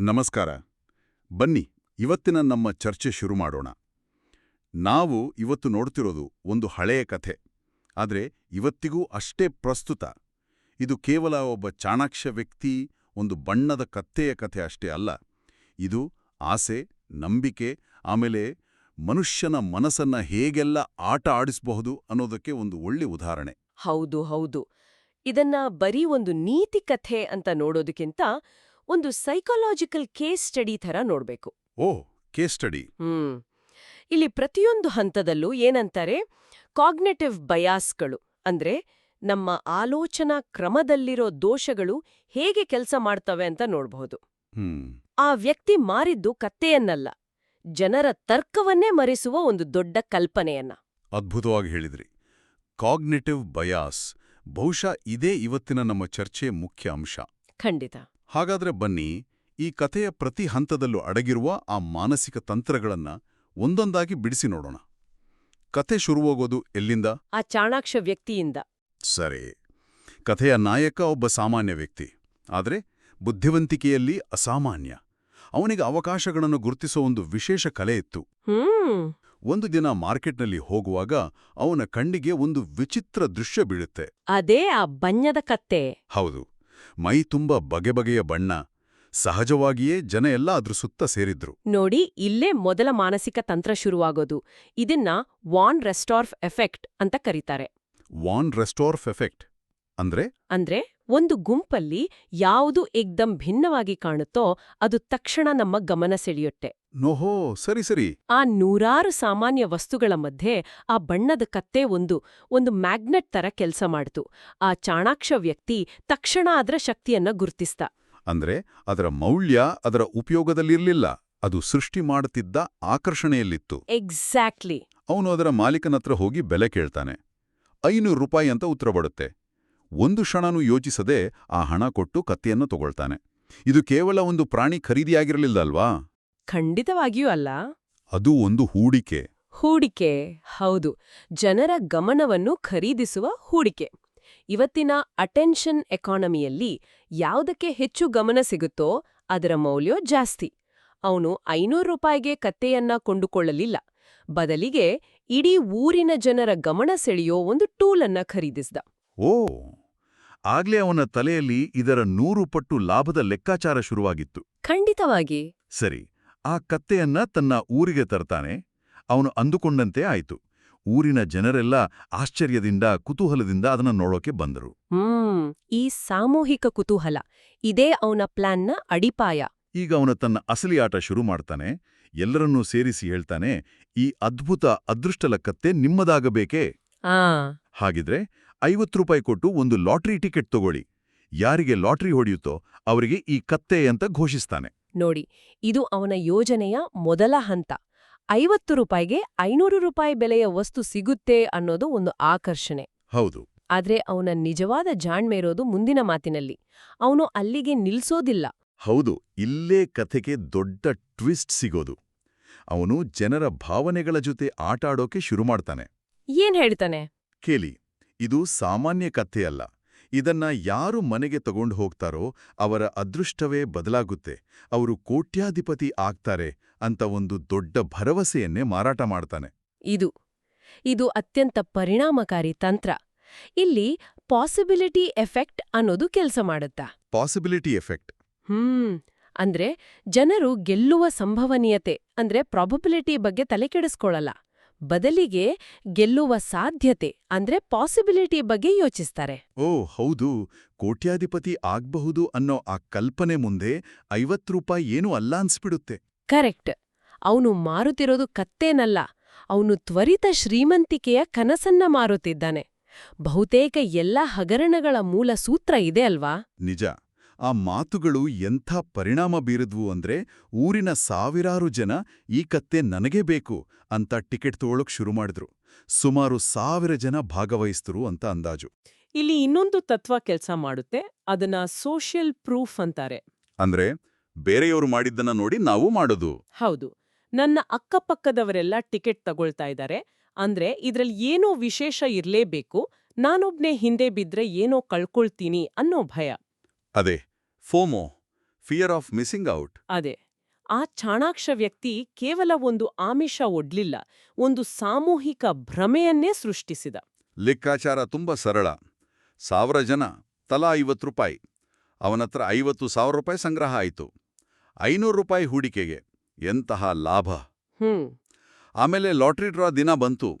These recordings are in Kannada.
ನಮಸ್ಕಾರ. ಬನ್ನಿ, ಇವತ್ತಿನ ನಮ್ಮ ಚರ್ಚೆ ಶುರು ಮಾಡೋಣ. ನಾವು ಇವತ್ತು ನೋಡ್ತಿರೋದು ಒಂದು ಹಳೆಯ ಕಥೆ. ಆದರೆ ಇವತ್ತಿಗೂ ಅಷ್ಟೇ ಪ್ರಸ್ತುತ. ಇದು ಕೇವಲ ಒಬ್ಬ ಚಾಣಾಕ್ಷ ವ್ಯಕ್ತಿ, ಒಂದು ಬಣ್ಣದ ಕತ್ತೆಯ ಕಥೆ ಅಷ್ಟೇ ಅಲ್ಲ. ಇದು ಆಸೆ, ನಂಬಿಕೆ, ಆಮೇಲೆ ಮನುಷ್ಯನ ಮನಸ್ಸನ್ನ ಹೇಗೆಲ್ಲ ಆಟ ಆಡಿಸಬಹುದು ಅನ್ನೋದಕ್ಕೆ ಒಂದು ಒಳ್ಳೆ ಉದಾಹರಣೆ. ಹೌದು ಹೌದು. ಇದನ್ನ ಬರೀ ಒಂದು ನೀತಿ ಕಥೆ ಅಂತ ನೋಡೋದಕ್ಕಿಂತ ಒಂದು ಸೈಕಾಲಜಿಕಲ್ ಕೇಸ್ ಸ್ಟಡಿ ಥರ ನೋಡ್ಬೇಕು. ಓ ಕೇಸ್ ಸ್ಟಡಿ ಹ್ಮ್. ಇಲ್ಲಿ ಪ್ರತಿಯೊಂದು ಹಂತದಲ್ಲೂ ಏನಂತಾರೆ? ಕಾಗ್ನೆಟಿವ್ ಬಯಾಸ್ಗಳು ಅಂದ್ರೆ ನಮ್ಮ ಆಲೋಚನಾ ಕ್ರಮದಲ್ಲಿರೋ ದೋಷಗಳು ಹೇಗೆ ಕೆಲಸ ಮಾಡ್ತವೆ ಅಂತ ನೋಡ್ಬಹುದು. ಆ ವ್ಯಕ್ತಿ ಮಾರಿದ್ದು ಕತ್ತೆಯನ್ನಲ್ಲ ಜನರ ತರ್ಕವನ್ನೇ ಮರೆಸುವ ಒಂದು ದೊಡ್ಡ ಕಲ್ಪನೆಯನ್ನ. ಅದ್ಭುತವಾಗಿ ಹೇಳಿದ್ರಿ. ಕಾಗ್ನೆಟಿವ್ ಬಯಾಸ್ ಬಹುಶಃ ಇದೇ ಇವತ್ತಿನ ನಮ್ಮ ಚರ್ಚೆಯ ಮುಖ್ಯ ಅಂಶ. ಖಂಡಿತ. ಹಾಗಾದ್ರೆ ಬನ್ನಿ ಈ ಕಥೆಯ ಪ್ರತಿ ಹಂತದಲ್ಲೂ ಅಡಗಿರುವ ಆ ಮಾನಸಿಕ ತಂತ್ರಗಳನ್ನ ಒಂದೊಂದಾಗಿ ಬಿಡಿಸಿ ನೋಡೋಣ. ಕಥೆ ಶುರುವಾಗೋದು ಎಲ್ಲಿಂದ? ಆ ಚಾಣಾಕ್ಷ ವ್ಯಕ್ತಿಯಿಂದ. ಸರಿ. ಕಥೆಯ ನಾಯಕ ಒಬ್ಬ ಸಾಮಾನ್ಯ ವ್ಯಕ್ತಿ. ಆದರೆ ಬುದ್ಧಿವಂತಿಕೆಯಲ್ಲಿ ಅಸಾಮಾನ್ಯ. ಅವನಿಗೆ ಅವಕಾಶಗಳನ್ನು ಗುರುತಿಸೋ ಒಂದು ವಿಶೇಷ ಕಲೆ ಇತ್ತು. ಒಂದು ದಿನ ಮಾರ್ಕೆಟ್ನಲ್ಲಿ ಹೋಗುವಾಗ ಅವನ ಕಣ್ಣಿಗೆ ಒಂದು ವಿಚಿತ್ರ ದೃಶ್ಯ ಬೀಳುತ್ತೆ. ಅದೇ ಆ ಬಣ್ಣದ ಕತ್ತೆ. ಹೌದು. ಮೈ ತುಂಬ ಬಗೆ ಬಗೆಯ ಬಣ್ಣ. ಸಹಜವಾಗಿಯೇ ಜನ ಎಲ್ಲ ಅದ್ರ ಸುತ್ತ ಸೇರಿದ್ರು. ನೋಡಿ ಇಲ್ಲೇ ಮೊದಲ ಮಾನಸಿಕ ತಂತ್ರ ಶುರುವಾಗೋದು. ಇದನ್ನ ವಾನ್ ರೆಸ್ಟಾರ್ಫ್ ಎಫೆಕ್ಟ್ ಅಂತ ಕರೀತಾರೆ. ವಾನ್ ರೆಸ್ಟಾರ್ಫ್ ಎಫೆಕ್ಟ್ ಅಂದ್ರೆ? ಅಂದ್ರೆ ಒಂದು ಗುಂಪಲ್ಲಿ ಯಾವುದು ಏಕ್ದಂ ಭಿನ್ನವಾಗಿ ಕಾಣುತ್ತೋ ಅದು ತಕ್ಷಣ ನಮ್ಮ ಗಮನ ಸೆಳೆಯುತ್ತೆ. ನೋಹೋ ಸರಿ ಸರಿ. ಆ ನೂರಾರು ಸಾಮಾನ್ಯ ವಸ್ತುಗಳ ಮಧ್ಯೆ ಆ ಬಣ್ಣದ ಕತ್ತೆ ಒಂದು ಒಂದು ಮ್ಯಾಗ್ನೆಟ್ ತರ ಕೆಲಸ ಮಾಡ್ತು. ಆ ಚಾಣಾಕ್ಷ ವ್ಯಕ್ತಿ ತಕ್ಷಣ ಅದರ ಶಕ್ತಿಯನ್ನ ಗುರ್ತಿಸ್ತ ಅಂದ್ರೆ ಅದರ ಮೌಲ್ಯ ಅದರ ಉಪಯೋಗದಲ್ಲಿರ್ಲಿಲ್ಲ ಅದು ಸೃಷ್ಟಿ ಮಾಡುತ್ತಿದ್ದ ಆಕರ್ಷಣೆಯಲ್ಲಿತ್ತು. ಎಕ್ಸಾಕ್ಟ್ಲಿ. ಅವನು ಅದರ ಮಾಲೀಕನತ್ರ ಹೋಗಿ ಬೆಲೆ ಕೇಳ್ತಾನೆ. ಐನೂರು ರೂಪಾಯಿ ಅಂತ ಉತ್ತರ ಬಡುತ್ತೆ ಒಂದು ಕ್ಷಣನೂ ಯೋಚಿಸದೆ ಆ ಹಣ ಕೊಟ್ಟು ಕತ್ತೆಯನ್ನು ತಗೊಳ್ತಾನೆ. ಇದು ಕೇವಲ ಒಂದು ಪ್ರಾಣಿ ಖರೀದಿಯಾಗಿರಲಿಲ್ಲಲ್ವಾ? ಖಂಡಿತವಾಗಿಯೂ ಅಲ್ಲ. ಅದು ಒಂದು ಹೂಡಿಕೆ. ಹೂಡಿಕೆ ಹೌದು. ಜನರ ಗಮನವನ್ನು ಖರೀದಿಸುವ ಹೂಡಿಕೆ. ಇವತ್ತಿನ ಅಟೆನ್ಷನ್ ಎಕಾನಮಿಯಲ್ಲಿ ಯಾವುದಕ್ಕೆ ಹೆಚ್ಚು ಗಮನ ಸಿಗುತ್ತೋ ಅದರ ಮೌಲ್ಯ ಜಾಸ್ತಿ. ಅವನು ಐನೂರು ರೂಪಾಯಿಗೆ ಕತ್ತೆಯನ್ನ ಕೊಂಡುಕೊಳ್ಳಲಿಲ್ಲ. ಬದಲಿಗೆ ಇಡೀ ಊರಿನ ಜನರ ಗಮನ ಸೆಳೆಯೋ ಒಂದು ಟೂಲನ್ನ ಖರೀದಿಸಿದ. ಓ ಆಗ್ಲೇ ಅವನ ತಲೆಯಲ್ಲಿ ಇದರ ನೂರು ಪಟ್ಟು ಲಾಭದ ಲೆಕ್ಕಾಚಾರ ಶುರುವಾಗಿತ್ತು. ಖಂಡಿತವಾಗಿ. ಸರಿ ಆ ಕತ್ತೆಯನ್ನ ತನ್ನ ಊರಿಗೆ ತರ್ತಾನೆ. ಅವನು ಅಂದುಕೊಂಡಂತೆ ಆಯಿತು. ಊರಿನ ಜನರೆಲ್ಲ ಆಶ್ಚರ್ಯದಿಂದ ಕುತೂಹಲದಿಂದ ಅದನ್ನ ನೋಡೋಕೆ ಬಂದರು. ಹ್ಮ್ ಈ ಸಾಮೂಹಿಕ ಕುತೂಹಲ. ಇದೇ ಅವನ ಪ್ಲಾನ್ನ ಅಡಿಪಾಯ. ಈಗ ಅವನು ತನ್ನ ಅಸಲಿ ಆಟ ಶುರು ಮಾಡ್ತಾನೆ. ಎಲ್ಲರನ್ನೂ ಸೇರಿಸಿ ಹೇಳ್ತಾನೆ ಈ ಅದ್ಭುತ ಅದೃಷ್ಟಲ ಕತ್ತೆ ನಿಮ್ಮದಾಗಬೇಕೇ? ಹಾಗಿದ್ರೆ ಐವತ್ತು ರೂಪಾಯಿ ಕೊಟ್ಟು ಒಂದು ಲಾಟ್ರಿ ಟಿಕೆಟ್ ತಗೊಳ್ಳಿ. ಯಾರಿಗೆ ಲಾಟ್ರಿ ಹೊಡೆಯುತ್ತೋ ಅವರಿಗೆ ಈ ಕತ್ತೆ ಅಂತ ಘೋಷಿಸ್ತಾನೆ. ನೋಡಿ ಇದು ಅವನ ಯೋಜನೆಯ ಮೊದಲ ಹಂತ. ಐವತ್ತು ರೂಪಾಯಿಗೆ ಐನೂರು ರೂಪಾಯಿ ಬೆಲೆಯ ವಸ್ತು ಸಿಗುತ್ತೆ ಅನ್ನೋದು ಒಂದು ಆಕರ್ಷಣೆ. ಹೌದು. ಆದ್ರೆ ಅವನ ನಿಜವಾದ ಜಾಣ್ಮೆ ಇರೋದು ಮುಂದಿನ ಮಾತಿನಲ್ಲಿ. ಅವನು ಅಲ್ಲಿಗೆ ನಿಲ್ಸೋದಿಲ್ಲ. ಹೌದು ಇಲ್ಲೇ ಕಥೆಗೆ ದೊಡ್ಡ ಟ್ವಿಸ್ಟ್ ಸಿಗೋದು. ಅವನು ಜನರ ಭಾವನೆಗಳ ಜೊತೆ ಆಟಾಡೋಕೆ ಶುರು ಮಾಡ್ತಾನೆ. ಏನ್ ಹೇಳ್ತಾನೆ? ಕೇಳಿ. ಇದು ಸಾಮಾನ್ಯ ಕಥೆಯಲ್ಲ. ಇದನ್ನ ಯಾರು ಮನೆಗೆ ತಗೊಂಡು ಹೋಗ್ತಾರೋ ಅವರ ಅದೃಷ್ಟವೇ ಬದಲಾಗುತ್ತೆ. ಅವರು ಕೋಟ್ಯಾಧಿಪತಿ ಆಗ್ತಾರೆ ಅಂತ ಒಂದು ದೊಡ್ಡ ಭರವಸೆಯನ್ನೇ ಮಾರಾಟ ಮಾಡ್ತಾನೆ. ಇದು ಇದು ಅತ್ಯಂತ ಪರಿಣಾಮಕಾರಿ ತಂತ್ರ. ಇಲ್ಲಿ ಪಾಸಿಬಿಲಿಟಿ ಎಫೆಕ್ಟ್ ಅನ್ನೋದು ಕೆಲಸ ಮಾಡುತ್ತಾ? Possibility effect. ಹ್ಮ್ ಅಂದ್ರೆ ಜನರು ಗೆಲ್ಲುವ ಸಂಭವನೀಯತೆ ಅಂದ್ರೆ ಪ್ರಾಬಬಿಲಿಟಿ ಬಗ್ಗೆ ತಲೆಕೆಡಿಸ್ಕೊಳ್ಳಲ್ಲ ಬದಲಿಗೆ ಗೆಲ್ಲುವ ಸಾಧ್ಯತೆ ಅಂದ್ರೆ ಪಾಸಿಬಿಲಿಟಿ ಬಗ್ಗೆ ಯೋಚಿಸ್ತಾರೆ. ಓ ಹೌದು. ಕೋಟ್ಯಾಧಿಪತಿ ಆಗ್ಬಹುದು ಅನ್ನೋ ಆ ಕಲ್ಪನೆ ಮುಂದೆ ಐವತ್ತು ರೂಪಾಯಿ ಏನೂ ಅಲ್ಲ ಅನ್ಸ್ಬಿಡುತ್ತೆ. ಕರೆಕ್ಟ್. ಅವನು ಮಾರುತ್ತಿರೋದು ಕತ್ತೇನಲ್ಲ. ಅವನು ತ್ವರಿತ ಶ್ರೀಮಂತಿಕೆಯ ಕನಸನ್ನ ಮಾರುತ್ತಿದ್ದಾನೆ. ಬಹುತೇಕ ಎಲ್ಲ ಹಗರಣಗಳ ಮೂಲ ಸೂತ್ರ ಇದೆ ಅಲ್ವಾ? ನಿಜ. ಆ ಮಾತುಗಳು ಎಂಥ ಪರಿಣಾಮ ಬೀರಿದ್ವು ಅಂದ್ರೆ ಊರಿನ ಸಾವಿರಾರು ಜನ ಈ ಕತ್ತೆ ನನಗೇ ಬೇಕು ಅಂತ ಟಿಕೆಟ್ ತಗೊಳಕ್ ಶುರು ಮಾಡಿದ್ರು. ಸುಮಾರು ಸಾವಿರ ಜನ ಭಾಗವಹಿಸ್ತರು ಅಂತ ಅಂದಾಜು. ಇಲ್ಲಿ ಇನ್ನೊಂದು ತತ್ವ ಕೆಲಸ ಮಾಡುತ್ತೆ ಅದನ್ನ ಸೋಷಿಯಲ್ ಪ್ರೂಫ್ ಅಂತಾರೆ. ಅಂದ್ರೆ ಬೇರೆಯವರು ಮಾಡಿದ್ದನ್ನ ನೋಡಿ ನಾವು ಮಾಡೋದು. ಹೌದು. ನನ್ನ ಅಕ್ಕಪಕ್ಕದವರೆಲ್ಲ ಟಿಕೆಟ್ ತಗೊಳ್ತಾ ಇದ್ದಾರೆ ಅಂದ್ರೆ ಇದ್ರಲ್ಲಿ ಏನೋ ವಿಶೇಷ ಇರ್ಲೇಬೇಕು ನಾನೊಬ್ನೇ ಹಿಂದೆ ಬಿದ್ರೆ ಏನೋ ಕಳ್ಕೊಳ್ತೀನಿ ಅನ್ನೋ ಭಯ. ಅದೇ. FOMO fear of missing out. ಅದೇ ಆ ಚಾಣಾಕ್ಷ ವ್ಯಕ್ತಿ ಕೇವಲ ಒಂದು ಆಮಿಷ ಒಡ್ಲಿಲ್ಲ ಒಂದು ಸಾಮೂಹಿಕ ಭ್ರಮೆಯನ್ನೇ ಸೃಷ್ಟಿಸಿದ. ಲೆಕ್ಕಾಚಾರ ತುಂಬಾ ಸರಳ. ಸಾವಿರ ಜನ ತಲಾ ಐವತ್ತು ರೂಪಾಯಿ. ಅವನತ್ರ ಐವತ್ತು ಸಾವಿರ ರೂಪಾಯಿ ಸಂಗ್ರಹ ಆಯಿತು. ಐನೂರು ರೂಪಾಯಿ ಹೂಡಿಕೆಗೆ. ಎಂತಹ ಲಾಭ. ಹ್ಮ್. ಆಮೇಲೆ ಲಾಟ್ರಿ ಡ್ರಾ ದಿನ ಬಂತು.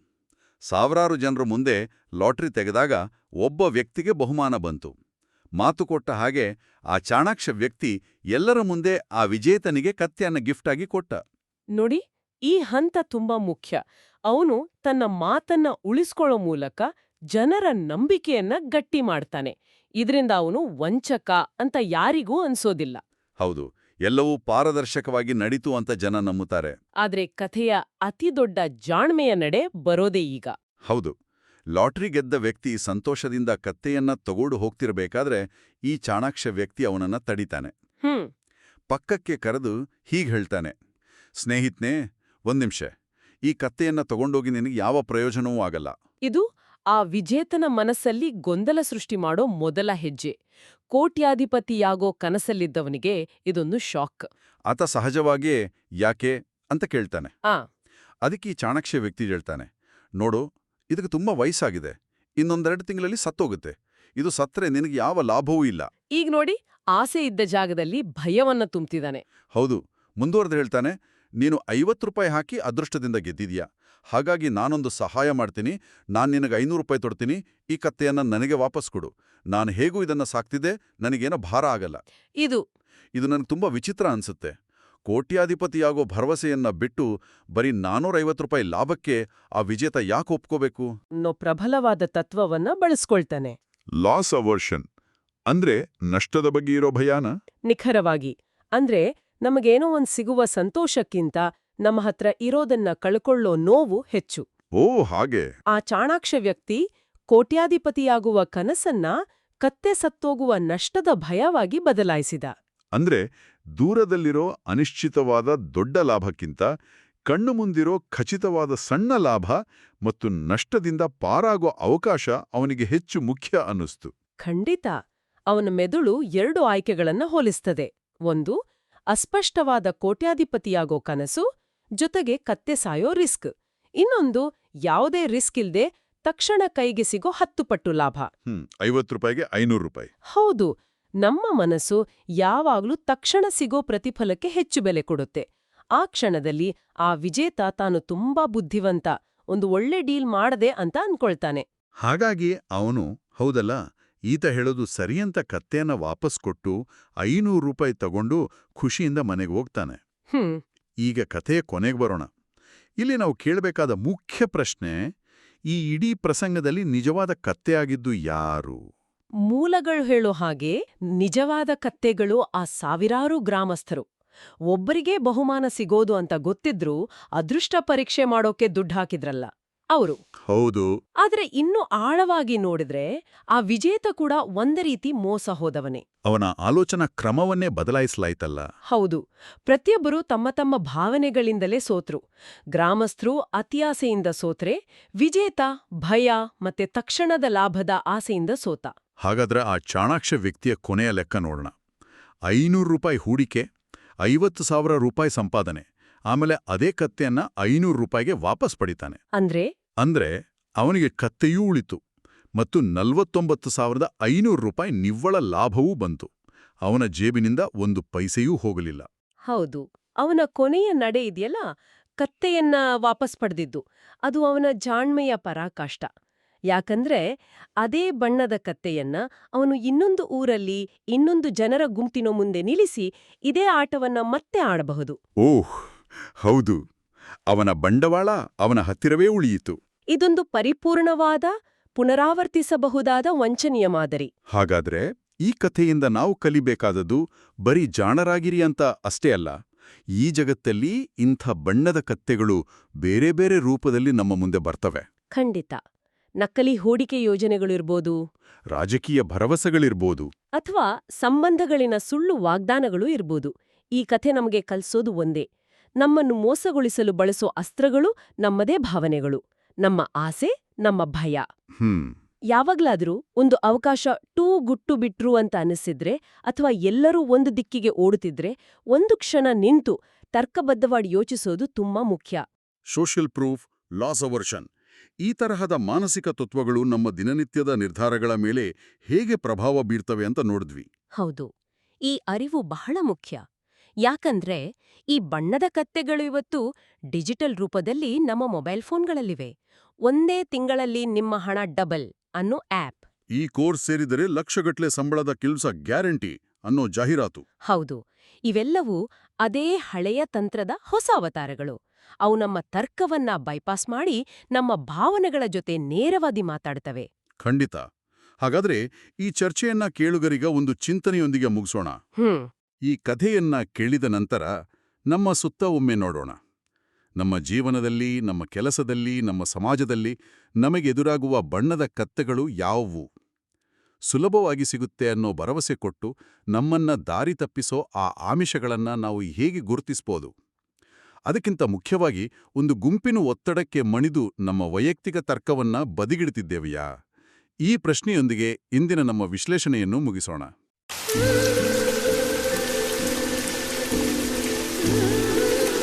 ಸಾವಿರಾರು ಜನರು ಮುಂದೆ ಲಾಟ್ರಿ ತೆಗೆದಾಗ ಒಬ್ಬ ವ್ಯಕ್ತಿಗೆ ಬಹುಮಾನ ಬಂತು. ಮಾತು ಕೊಟ್ಟ ಹಾಗೆ ಆ ಚಾಣಾಕ್ಷ ವ್ಯಕ್ತಿ ಎಲ್ಲರ ಮುಂದೆ ಆ ವಿಜೇತನಿಗೆ ಕತ್ತೆಯನ್ನ ಗಿಫ್ಟಾಗಿ ಕೊಟ್ಟ. ನೋಡಿ ಈ ಹಂತ ತುಂಬಾ ಮುಖ್ಯ. ಅವನು ತನ್ನ ಮಾತನ್ನ ಉಳಿಸ್ಕೊಳ್ಳೋ ಮೂಲಕ ಜನರ ನಂಬಿಕೆಯನ್ನ ಗಟ್ಟಿ ಮಾಡ್ತಾನೆ. ಇದರಿಂದ ಅವನು ವಂಚಕ ಅಂತ ಯಾರಿಗೂ ಅನ್ಸೋದಿಲ್ಲ. ಹೌದು ಎಲ್ಲವೂ ಪಾರದರ್ಶಕವಾಗಿ ನಡೀತು ಅಂತ ಜನ ನಂಬುತ್ತಾರೆ. ಆದ್ರೆ ಕಥೆಯ ಅತಿದೊಡ್ಡ ಜಾಣ್ಮೆಯ ನಡೆ ಬರೋದೇ ಈಗ. ಹೌದು. ಲಾಟ್ರಿ ಗೆದ್ದ ವ್ಯಕ್ತಿ ಸಂತೋಷದಿಂದ ಕತ್ತೆಯನ್ನ ತಗೊಂಡು ಹೋಗ್ತಿರಬೇಕಾದ್ರೆ ಈ ಚಾಣಾಕ್ಷ ವ್ಯಕ್ತಿ ಅವನನ್ನ ತಡಿತಾನೆ. ಹ್ಮ್. ಪಕ್ಕಕ್ಕೆ ಕರೆದು ಹೀಗ್ ಹೇಳ್ತಾನೆ. ಒಂದ್ ನಿಮಿಷ. ಈ ಕತ್ತೆಯನ್ನ ತಗೊಂಡೋಗಿ ನಿನಗೆ ಯಾವ ಪ್ರಯೋಜನವೂ ಆಗಲ್ಲ. ಇದು ಆ ವಿಜೇತನ ಮನಸ್ಸಲ್ಲಿ ಗೊಂದಲ ಸೃಷ್ಟಿ ಮಾಡೋ ಮೊದಲ ಹೆಜ್ಜೆ. ಕೋಟ್ಯಾಧಿಪತಿಯಾಗೋ ಕನಸಲ್ಲಿದ್ದವನಿಗೆ ಇದೊಂದು ಶಾಕ್. ಆತ ಸಹಜವಾಗಿಯೇ ಯಾಕೆ ಅಂತ ಕೇಳ್ತಾನೆ. ಅದಕ್ಕೆ ಈ ಚಾಣಾಕ್ಷ ವ್ಯಕ್ತಿ ಹೇಳ್ತಾನೆ. ನೋಡು ಇದಕ್ಕೆ ತುಂಬಾ ವಯಸ್ಸಾಗಿದೆ. ಇನ್ನೊಂದೆರಡು ತಿಂಗಳಲ್ಲಿ ಸತ್ತೋಗುತ್ತೆ. ಇದು ಸತ್ರೆ ನಿನಗೆ ಯಾವ ಲಾಭವೂ ಇಲ್ಲ. ಈಗ ನೋಡಿ ಆಸೆ ಇದ್ದ ಜಾಗದಲ್ಲಿ ಭಯವನ್ನ ತುಂಬ್ತಿದ್ದಾನೆ. ಹೌದು ಮುಂದುವರೆದು ಹೇಳ್ತಾನೆ ನೀನು ಐವತ್ತು ರೂಪಾಯಿ ಹಾಕಿ ಅದೃಷ್ಟದಿಂದ ಗೆದ್ದಿದ್ಯಾ? ಹಾಗಾಗಿ ನಾನೊಂದು ಸಹಾಯ ಮಾಡ್ತೀನಿ ನಾನು ನಿನಗೆ ಐನೂರು ರೂಪಾಯಿ ತೊಡ್ತೀನಿ ಈ ಕತ್ತೆಯನ್ನ ನನಗೆ ವಾಪಸ್ ಕೊಡು. ನಾನು ಹೇಗೂ ಇದನ್ನ ಸಾಕ್ತಿದ್ದೆ ನನಗೇನೋ ಭಾರ ಆಗಲ್ಲ. ಇದು ಇದು ನನಗೆ ತುಂಬಾ ವಿಚಿತ್ರ ಅನ್ಸುತ್ತೆ. ಕೋಟ್ಯಾಧಿಪತಿಯಾಗೋ ಭರವಸೆಯನ್ನ ಬಿಟ್ಟು ಬರೀ ನಾನೂರೈವತ್ತು ರೂಪಾಯಿ ಲಾಭಕ್ಕೆ ಆ ವಿಜೇತ ಯಾಕೆ ಒಪ್ಕೋಬೇಕು? ಅನ್ನೋ ಪ್ರಬಲವಾದ ತತ್ವವನ್ನ ಬಳಸ್ಕೊಳ್ತಾನೆ. ಲಾಸ್ ಅವರ್ಷನ್ ಅಂದ್ರೆ ನಷ್ಟದ ಬಗ್ಗೆ ಇರೋ ಭಯಾನ? ನಿಖರವಾಗಿ. ಅಂದ್ರೆ ನಮಗೇನೋ ಒಂದ್ ಸಿಗುವ ಸಂತೋಷಕ್ಕಿಂತ ನಮ್ಮ ಹತ್ರ ಇರೋದನ್ನ ಕಳ್ಕೊಳ್ಳೋ ನೋವು ಹೆಚ್ಚು. ಓ ಹಾಗೆ. ಆ ಚಾಣಾಕ್ಷ ವ್ಯಕ್ತಿ ಕೋಟ್ಯಾಧಿಪತಿಯಾಗುವ ಕನಸನ್ನ ಕತ್ತೆ ಸತ್ತೋಗುವ ನಷ್ಟದ ಭಯವಾಗಿ ಬದಲಾಯಿಸಿದ. ಅಂದ್ರೆ ದೂರದಲ್ಲಿರೋ ಅನಿಶ್ಚಿತವಾದ ದೊಡ್ಡ ಲಾಭಕ್ಕಿಂತ ಕಣ್ಣು ಮುಂದಿರೋ ಖಚಿತವಾದ ಸಣ್ಣ ಲಾಭ ಮತ್ತು ನಷ್ಟದಿಂದ ಪಾರಾಗೋ ಅವಕಾಶ ಅವನಿಗೆ ಹೆಚ್ಚು ಮುಖ್ಯ ಅನ್ನಿಸ್ತು. ಖಂಡಿತ. ಅವನ ಮೆದುಳು ಎರಡು ಆಯ್ಕೆಗಳನ್ನು ಹೋಲಿಸ್ತದೆ. ಒಂದು ಅಸ್ಪಷ್ಟವಾದ ಕೋಟ್ಯಾಧಿಪತಿಯಾಗೋ ಕನಸು ಜೊತೆಗೆ ಕತ್ತೆ ಸಾಯೋ ರಿಸ್ಕ್. ಇನ್ನೊಂದು ಯಾವುದೇ ರಿಸ್ಕ್ ಇಲ್ದೆ ತಕ್ಷಣ ಕೈಗೆ ಸಿಗೋ ಹತ್ತು ಪಟ್ಟು ಲಾಭ. ಹ್ಮ್ ಐವತ್ತು ರೂಪಾಯಿಗೆ ಐನೂರು ರೂಪಾಯಿ. ಹೌದು. ನಮ್ಮ ಮನಸ್ಸು ಯಾವಾಗ್ಲೂ ತಕ್ಷಣ ಸಿಗೋ ಪ್ರತಿಫಲಕ್ಕೆ ಹೆಚ್ಚು ಬೆಲೆ ಕೊಡುತ್ತೆ. ಆ ಕ್ಷಣದಲ್ಲಿ ಆ ವಿಜೇತ ತಾನು ತುಂಬಾ ಬುದ್ಧಿವಂತ ಒಂದು ಒಳ್ಳೆ ಡೀಲ್ ಮಾಡದೆ ಅಂತ ಅನ್ಕೊಳ್ತಾನೆ. ಹಾಗಾಗಿ ಅವನು ಹೌದಲ್ಲ ಈತ ಹೇಳೋದು ಸರಿಯಂತ ಕತ್ತೆಯನ್ನ ವಾಪಸ್ ಕೊಟ್ಟು ಐನೂರು ರೂಪಾಯಿ ತಗೊಂಡು ಖುಷಿಯಿಂದ ಮನೆಗೆ ಹೋಗ್ತಾನೆ. ಹ್ಮ್. ಈಗ ಕಥೆಯ ಕೊನೆಗೆ ಬರೋಣ. ಇಲ್ಲಿ ನಾವು ಕೇಳಬೇಕಾದ ಮುಖ್ಯ ಪ್ರಶ್ನೆ ಈ ಇಡೀ ಪ್ರಸಂಗದಲ್ಲಿ ನಿಜವಾದ ಕತ್ತೆಯಾಗಿದ್ದು ಯಾರು? ಮೂಲಗಳು ಹೇಳೋ ಹಾಗೆ ನಿಜವಾದ ಕತ್ತೆಗಳು ಆ ಸಾವಿರಾರು ಗ್ರಾಮಸ್ಥರು. ಒಬ್ಬರಿಗೇ ಬಹುಮಾನ ಸಿಗೋದು ಅಂತ ಗೊತ್ತಿದ್ರೂ ಅದೃಷ್ಟ ಪರೀಕ್ಷೆ ಮಾಡೋಕೆ ದುಡ್ಡು ಹಾಕಿದ್ರಲ್ಲ ಅವರು. ಹೌದು. ಆದ್ರೆ ಇನ್ನು ಆಳವಾಗಿ ನೋಡಿದ್ರೆ ಆ ವಿಜೇತ ಕೂಡ ಒಂದೇ ರೀತಿ ಮೋಸ ಹೋದವನೇ. ಅವನ ಆಲೋಚನಾ ಕ್ರಮವನ್ನೇ ಬದಲಾಯಿಸಲಾಯ್ತಲ್ಲ. ಹೌದು. ಪ್ರತಿಯೊಬ್ಬರು ತಮ್ಮ ತಮ್ಮ ಭಾವನೆಗಳಿಂದಲೇ ಸೋತ್ರು. ಗ್ರಾಮಸ್ಥರು ಅತಿಯಾಸೆಯಿಂದ ಸೋತ್ರೆ ವಿಜೇತ ಭಯ ಮತ್ತೆ ತಕ್ಷಣದ ಲಾಭದ ಆಸೆಯಿಂದ ಸೋತ. ಹಾಗಾದ್ರೆ ಆ ಚಾಣಾಕ್ಷ ವ್ಯಕ್ತಿಯ ಕೊನೆಯ ಲೆಕ್ಕ ನೋಡೋಣ. ಐನೂರು ರೂಪಾಯಿ ಹೂಡಿಕೆ ಐವತ್ತು ಸಾವಿರ ರೂಪಾಯಿ ಸಂಪಾದನೆ ಆಮೇಲೆ ಅದೇ ಕತ್ತೆಯನ್ನ ಐನೂರು ರೂಪಾಯಿಗೆ ವಾಪಸ್ ಪಡಿತಾನೆ. ಅಂದ್ರೆ? ಅಂದ್ರೆ ಅವನಿಗೆ ಕತ್ತೆಯೂ ಉಳಿತು ಮತ್ತು ನಲ್ವತ್ತೊಂಬತ್ತು ಸಾವಿರದ ಐನೂರು ರೂಪಾಯಿ ನಿವ್ವಳ ಲಾಭವೂ ಬಂತು. ಅವನ ಜೇಬಿನಿಂದ ಒಂದು ಪೈಸೆಯೂ ಹೋಗಲಿಲ್ಲ. ಹೌದು ಅವನ ಕೊನೆಯ ನಡೆ ಇದೆಯಲ್ಲ ಕತ್ತೆಯನ್ನ ವಾಪಸ್ ಪಡೆದಿದ್ದು. ಅದು ಅವನ ಜಾಣ್ಮೆಯ ಪರಾಕಾಷ್ಟ ಯಾಕಂದ್ರೆ ಅದೇ ಬಣ್ಣದ ಕತ್ತೆಯನ್ನ ಅವನು ಇನ್ನೊಂದು ಊರಲ್ಲಿ ಇನ್ನೊಂದು ಜನರ ಗುಂಪಿನ ಮುಂದೆ ನಿಲ್ಲಿಸಿ ಇದೇ ಆಟವನ್ನ ಮತ್ತೆ ಆಡಬಹುದು. ಓಹ್ ಹೌದು. ಅವನ ಬಂಡವಾಳ ಅವನ ಹತ್ತಿರವೇ ಉಳಿಯಿತು. ಇದೊಂದು ಪರಿಪೂರ್ಣವಾದ ಪುನರಾವರ್ತಿಸಬಹುದಾದ ವಂಚನೀಯ ಮಾದರಿ. ಹಾಗಾದ್ರೆ ಈ ಕಥೆಯಿಂದ ನಾವು ಕಲಿಬೇಕಾದದ್ದು ಬರೀ ಜಾಣರಾಗಿರಿ ಅಂತ ಅಷ್ಟೇ ಅಲ್ಲ ಈ ಜಗತ್ತಲ್ಲಿ ಇಂಥ ಬಣ್ಣದ ಕತ್ತೆಗಳು ಬೇರೆ ಬೇರೆ ರೂಪದಲ್ಲಿ ನಮ್ಮ ಮುಂದೆ ಬರ್ತವೆ. ಖಂಡಿತ. ನಕಲಿ ಹೂಡಿಕೆ ಯೋಜನೆಗಳಿರ್ಬೋದು. ರಾಜಕೀಯ ಭರವಸೆಗಳಿರ್ಬೋದು. ಅಥವಾ ಸಂಬಂಧಗಳಿನ ಸುಳ್ಳು ವಾಗ್ದಾನಗಳು ಇರ್ಬೋದು. ಈ ಕಥೆ ನಮಗೆ ಕಲಿಸೋದು ಒಂದೇ. ನಮ್ಮನ್ನು ಮೋಸಗೊಳಿಸಲು ಬಳಸೋ ಅಸ್ತ್ರಗಳು ನಮ್ಮದೇ ಭಾವನೆಗಳು. ನಮ್ಮ ಆಸೆ ನಮ್ಮ ಭಯ. ಯಾವಾಗ್ಲಾದ್ರೂ ಒಂದು ಅವಕಾಶ ಟೂ ಗುಟ್ಟು ಬಿಟ್ರು ಅಂತ ಅನಿಸಿದ್ರೆ ಅಥವಾ ಎಲ್ಲರೂ ಒಂದು ದಿಕ್ಕಿಗೆ ಓಡುತ್ತಿದ್ರೆ ಒಂದು ಕ್ಷಣ ನಿಂತು ತರ್ಕಬದ್ಧವಾಗಿ ಯೋಚಿಸೋದು ತುಂಬಾ ಮುಖ್ಯ. ಸೋಷಿಯಲ್ ಪ್ರೂಫ್ ಲಾಸ್ ಅವರ್ಷನ್ ಈ ತರಹದ ಮಾನಸಿಕ ತತ್ವಗಳು ನಮ್ಮ ದಿನನಿತ್ಯದ ನಿರ್ಧಾರಗಳ ಮೇಲೆ ಹೇಗೆ ಪ್ರಭಾವ ಬೀರ್ತವೆ ಅಂತ ನೋಡಿದ್ವಿ. ಹೌದು. ಈ ಅರಿವು ಬಹಳ ಮುಖ್ಯ. ಯಾಕಂದ್ರೆ ಈ ಬಣ್ಣದ ಕತ್ತೆಗಳು ಇವತ್ತು ಡಿಜಿಟಲ್ ರೂಪದಲ್ಲಿ ನಮ್ಮ ಮೊಬೈಲ್ ಫೋನ್ಗಳಲ್ಲಿವೆ. ಒಂದೇ ತಿಂಗಳಲ್ಲಿ ನಿಮ್ಮ ಹಣ ಡಬಲ್ ಅನ್ನೋ ಆಪ್ ಈ ಕೋರ್ಸ್ ಸೇರಿದರೆ ಲಕ್ಷಗಟ್ಲೆ ಸಂಬಳದ ಕೆಲಸ ಗ್ಯಾರಂಟಿ ಅನ್ನೋ ಜಾಹೀರಾತು. ಹೌದು. ಇವೆಲ್ಲವೂ ಅದೇ ಹಳೆಯ ತಂತ್ರದ ಹೊಸ ಅವತಾರಗಳು. ಅವು ನಮ್ಮ ತರ್ಕವನ್ನ ಬೈಪಾಸ್ ಮಾಡಿ ನಮ್ಮ ಭಾವನೆಗಳ ಜೊತೆ ನೇರವಾಗಿ ಮಾತಾಡ್ತವೆ. ಖಂಡಿತ. ಹಾಗಾದ್ರೆ ಈ ಚರ್ಚೆಯನ್ನ ಕೇಳುಗರಿಗ ಒಂದು ಚಿಂತನೆಯೊಂದಿಗೆ ಮುಗಿಸೋಣ. ಈ ಕಥೆಯನ್ನ ಕೇಳಿದ ನಂತರ ನಮ್ಮ ಸುತ್ತ ಒಮ್ಮೆ ನೋಡೋಣ. ನಮ್ಮ ಜೀವನದಲ್ಲಿ ನಮ್ಮ ಕೆಲಸದಲ್ಲಿ ನಮ್ಮ ಸಮಾಜದಲ್ಲಿ ನಮಗೆ ಎದುರಾಗುವ ಬಣ್ಣದ ಕತ್ತೆಗಳು ಯಾವುವು? ಸುಲಭವಾಗಿ ಸಿಗುತ್ತೆ ಅನ್ನೋ ಭರವಸೆ ಕೊಟ್ಟು ನಮ್ಮನ್ನ ದಾರಿ ತಪ್ಪಿಸೋ ಆ ಆಮಿಷಗಳನ್ನ ನಾವು ಹೇಗೆ ಗುರುತಿಸ್ಬೋದು? ಅದಕ್ಕಿಂತ ಮುಖ್ಯವಾಗಿ ಒಂದು ಗುಂಪಿನ ಒತ್ತಡಕ್ಕೆ ಮಣಿದು ನಮ್ಮ ವೈಯಕ್ತಿಕ ತರ್ಕವನ್ನ ಬದಿಗಿಡ್ತಿದ್ದೇವೆಯಾ? ಈ ಪ್ರಶ್ನೆಯೊಂದಿಗೆ ಇಂದಿನ ನಮ್ಮ ವಿಶ್ಲೇಷಣೆಯನ್ನು ಮುಗಿಸೋಣ.